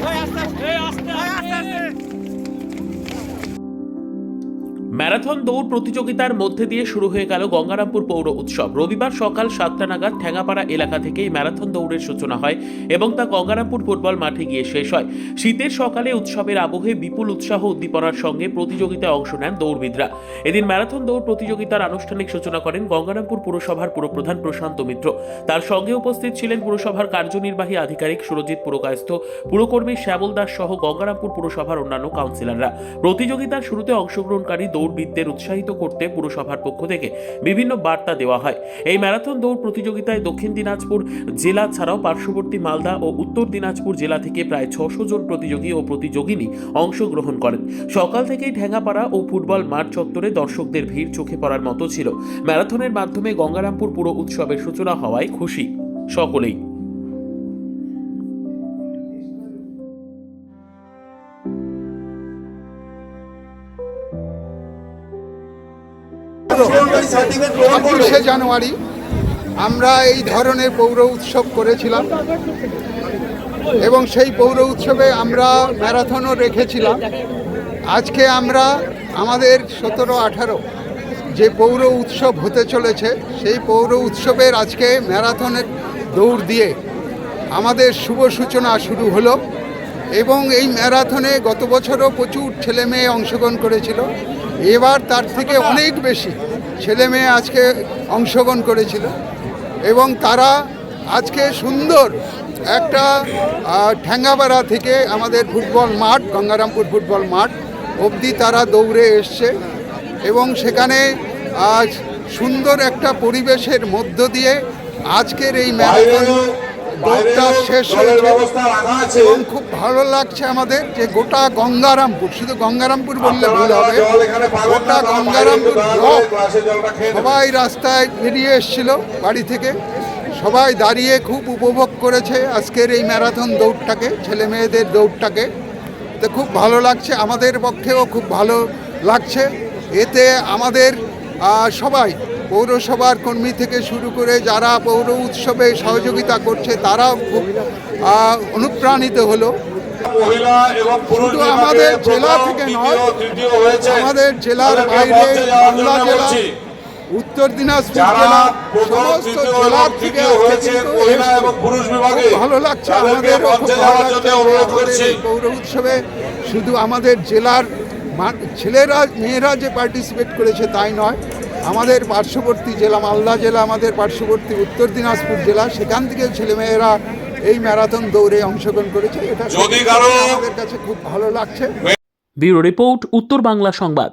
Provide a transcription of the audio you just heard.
আস্তে আস্তে ম্যারাথন দৌড় প্রতিযোগিতার মধ্যে দিয়ে শুরু হয়ে গেল গঙ্গারামপুর পৌর উৎসব। রবিবার সকাল সাতটা নাগাদ ঠ্যাঙ্গাপাড়া এলাকা থেকে এই ম্যারাথন দৌড়ের সূচনা হয় এবং তা গঙ্গারামপুর ফুটবল মাঠে গিয়ে শেষ হয়। শীতের সকালে উৎসবের আবহে বিপুল উৎসাহ উদ্দীপনার সঙ্গে প্রতিযোগিতায় অংশ নেন দৌড়বিদরা। এদিন ম্যারাথন দৌড় প্রতিযোগিতার আনুষ্ঠানিক সূচনা করেন গঙ্গারামপুর পুরসভার পুরপ্রধান প্রশান্ত মিত্র। তার সঙ্গে উপস্থিত ছিলেন পুরসভার কার্যনির্বাহী আধিকারিক সুরজিৎ পুরকায়স্থ, পুরকর্মী শ্যামল দাস সহ গঙ্গারামপুর পুরসভার অন্যান্য কাউন্সিলররা। প্রতিযোগিতার শুরুতে অংশগ্রহণকারী দৌড়বিদদের উৎসাহিত করতে পুরসভার পক্ষ থেকে বিভিন্ন বার্তা দেওয়া হয়। এই ম্যারাথন দৌড় প্রতিযোগিতায় দক্ষিণ দিনাজপুর জেলা ছাড়াও পার্শ্ববর্তী মালদা ও উত্তর দিনাজপুর জেলা থেকে প্রায় ছশো জন প্রতিযোগী ও প্রতিযোগিনী অংশগ্রহণ করেন। সকাল থেকেই ঠ্যাঙ্গাপাড়া ও ফুটবল মাঠ চত্বরে দর্শকদের ভিড় চোখে পড়ার মতো ছিল। ম্যারাথনের মাধ্যমে গঙ্গারামপুর পুরো উৎসবের সূচনা হওয়ায় খুশি সকলেই। ছাব্বিশে জানুয়ারি আমরা এই ধরনের পৌর উৎসব করেছিলাম এবং সেই পৌর উৎসবে আমরা ম্যারাথনও রেখেছিলাম। আজকে আমরা আমাদের সতেরো আঠারো যে পৌর উৎসব হতে চলেছে সেই পৌর উৎসবের আজকে ম্যারাথনের দৌড় দিয়ে আমাদের শুভ সূচনা শুরু হলো এবং এই ম্যারাথনে গত বছরও প্রচুর ছেলে মেয়ে অংশগ্রহণ করেছিল। এবার তার থেকে অনেক বেশি ছেলে মেয়ে আজকে অংশগ্রহণ করেছিল এবং তারা আজকে সুন্দর একটা ঠ্যাঙ্গাপাড়া থেকে আমাদের ফুটবল মাঠ, গঙ্গারামপুর ফুটবল মাঠ অবধি তারা দৌড়ে এসছে এবং সেখানে আজ সুন্দর একটা পরিবেশের মধ্য দিয়ে আজকের এই ম্যারাথন দৌড়টা শেষ হয়েছে এবং খুব ভালো লাগছে আমাদের যে গোটা গঙ্গারামপুর শুধু গঙ্গারামপুর বললে ভুল হবে গোটা গঙ্গারামপুর ব্লক সবাই রাস্তায় বেরিয়ে এসেছিল বাড়ি থেকে। সবাই দাঁড়িয়ে খুব উপভোগ করেছে আজকের এই ম্যারাথন দৌড়টাকে ছেলে মেয়েদের দৌড়টাকে। তো খুব ভালো লাগছে আমাদের পক্ষেও খুব ভালো লাগছে। এতে আমাদের সবাই পৌরসভার কর্মী থেকে শুরু করে যারা পৌর উৎসবে সহযোগিতা করছে তারাও খুব অনুপ্রাণিত হলো। শুধু আমাদের জেলা থেকে নয়, আমাদের জেলার বাইরে বাংলা জেলা উত্তর দিনাজপুর জেলা সমস্ত জেলার থেকে হয়েছে মহিলা এবং পুরুষ বিভাগে। ভালো লাগছে আমাদের পৌর উৎসবে শুধু আমাদের জেলার ছেলেরা মেয়েরা যে পার্টিসিপেট করেছে তাই নয় আমাদের পার্শ্ববর্তী জেলা মালদা জেলা আমাদের পার্শ্ববর্তী উত্তর দিনাজপুর জেলা সেখান থেকে ছেলেমেয়েরা এই ম্যারাথন দৌড়ে অংশগ্রহণ করেছে। এটা আমাদের কাছে খুব ভালো লাগছে। ব্যুরো রিপোর্ট উত্তর বাংলা সংবাদ।